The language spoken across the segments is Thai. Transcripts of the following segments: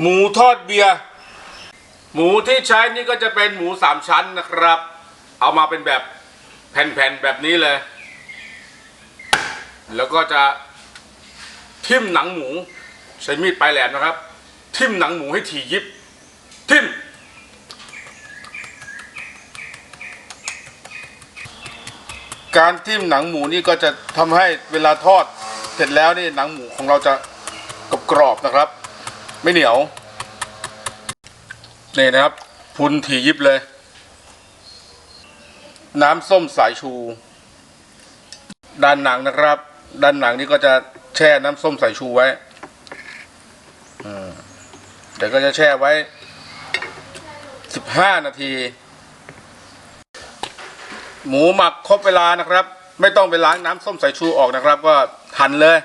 หมูทอดเบียร์หมูที่ใช้นี่ก็จะเป็นหมูสามชั้นนะครับ เอามาเป็นแบบแผ่นๆแบบนี้เลย แล้วก็จะทิ่มหนังหมู ใช้มีดปลายแหลมนะครับ ทิ่มหนังหมูให้ถี่ยิบ ทิ่มการทิ่มหนังหมูนี่ก็จะทำให้เวลาทอดเสร็จแล้วนี่หนังหมูของเราจะกรอบๆนะครับ ไม่เหนียวนี่นะครับ พุนถี่ยิบเลย น้ำส้มสายชู ด้านหนังนะครับ ด้านหนังนี่ก็จะแช่น้ำส้มสายชูไว้เดี๋ยวก็จะแช่ไว้สิบห้านาที หมูหมักครบเวลานะครับ ไม่ต้องไปล้างน้ำส้มสายชูออกนะครับ ก็หั่นเลย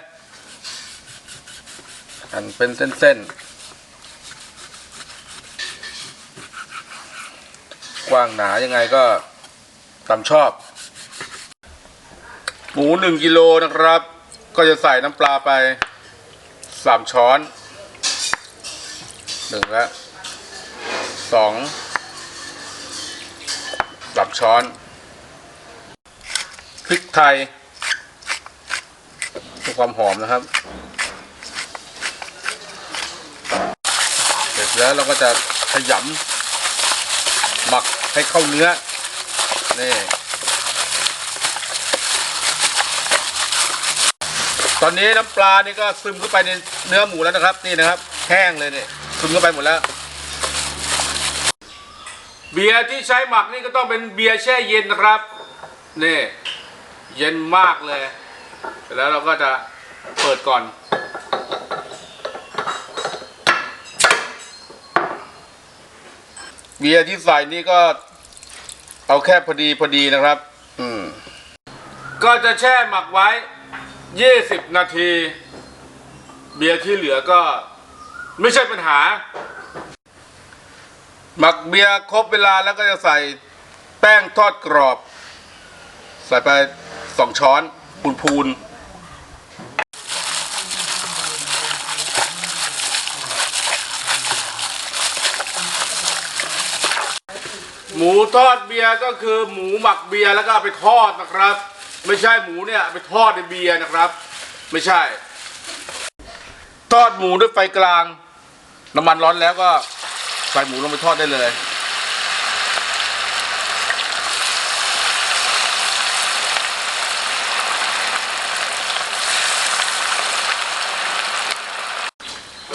หั่นเป็นเส้นๆ ว้างหนายังไงก็ตามชอบ หมูหนึ่งกิโลนะครับ ก็จะใส่น้ำปลาไปสามช้อนหนึ่งละสองสามช้อนพริกไทยเพื่อความหอมนะครับ เสร็จแล้วเราก็จะขยำหมัก ให้เข้าเนื้อนี่ตอนนี้น้ำปลานี่ก็ซึมเข้าไปในเนื้อหมูแล้วนะครับ นี่นะครับ แห้งเลยเนี่ยซึมเข้าไปหมดแล้ว เบียร์ที่ใช้หมักนี่ก็ต้องเป็นเบียร์แช่เย็นนะครับนี่เย็นมากเลย แล้วเราก็จะเปิดก่อน เบียร์ที่ใส่นี่ก็เอาแค่พอดีพอดีนะครับ อืม ก็จะแช่หมักไว้20นาที เบียร์ที่เหลือก็ ไม่ใช่ปัญหา หมักเบียร์ครบเวลาแล้วก็จะใส่แป้งทอดกรอบ ใส่ไปสองช้อนพูนพูน หมูทอดเบียร์ก็คือหมูหมักเบียร์แล้วก็เอาไปทอดนะครับ ไม่ใช่หมูเนี่ยเอาไปทอดในเบียร์นะครับ ไม่ใช่ ทอดหมูด้วยไฟกลาง น้ำมันร้อนแล้วก็ใส่หมูลงไปทอดได้เลย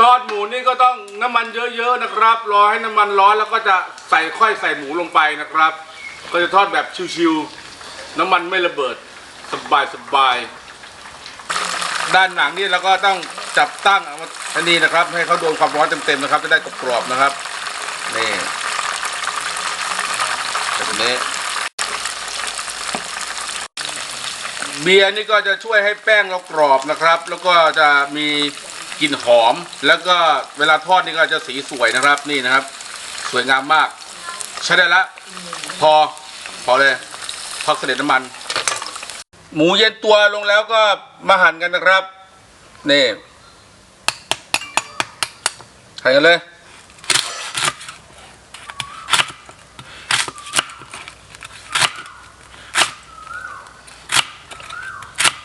ทอดหมูนี่ก็ต้องน้ำมันเยอะๆนะครับ รอให้น้ำมันร้อนแล้วก็จะใส่ค่อยใส่หมูลงไปนะครับ ก็จะทอดแบบชิวๆน้ำมันไม่ระเบิดสบายๆด้านหนังนี่เราก็ต้องจับตั้งเอามาอันนี้นะครับ ให้เขาโดนความร้อนเต็มๆนะครับ จะได้กรอบๆนะครับนี่แบบนี้เบียร์นี่ก็จะช่วยให้แป้งเรากรอบนะครับ แล้วก็จะมี กลิ่นหอม แล้วก็เวลาทอดนี่ก็จะสีสวยนะครับนี่นะครับ สวยงามมาก ใช้ได้ละ พอพอเลยทอดเสด็จน้ำมัน หมูเย็นตัวลงแล้วก็มาหั่นกันนะครับนี่หั่นกันเลย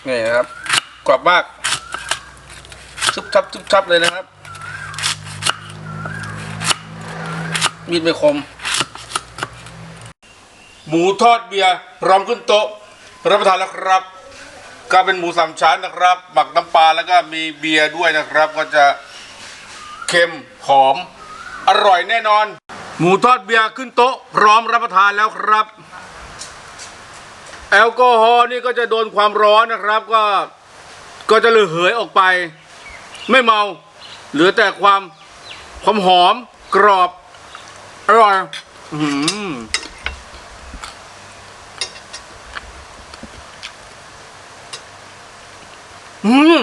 นี่นะครับกรอบมาก ชุบชับชุบชับเลยนะครับ มีดไม่คม หมูทอดเบียร์พร้อมขึ้นโต๊ะรับประทานแล้วครับ ก็เป็นหมูสามชั้นนะครับ หมักน้ำปลาแล้วก็มีเบียร์ด้วยนะครับ ก็จะเค็มหอม อร่อยแน่นอน หมูทอดเบียร์ขึ้นโต๊ะ พร้อมรับประทานแล้วครับ แอลกอฮอล์นี่ก็จะโดนความร้อนนะครับ ก็ก็จะระเหยออกไป ไม่เมา เหลือแต่ความความหอมกรอบ อร่อยอืมอืม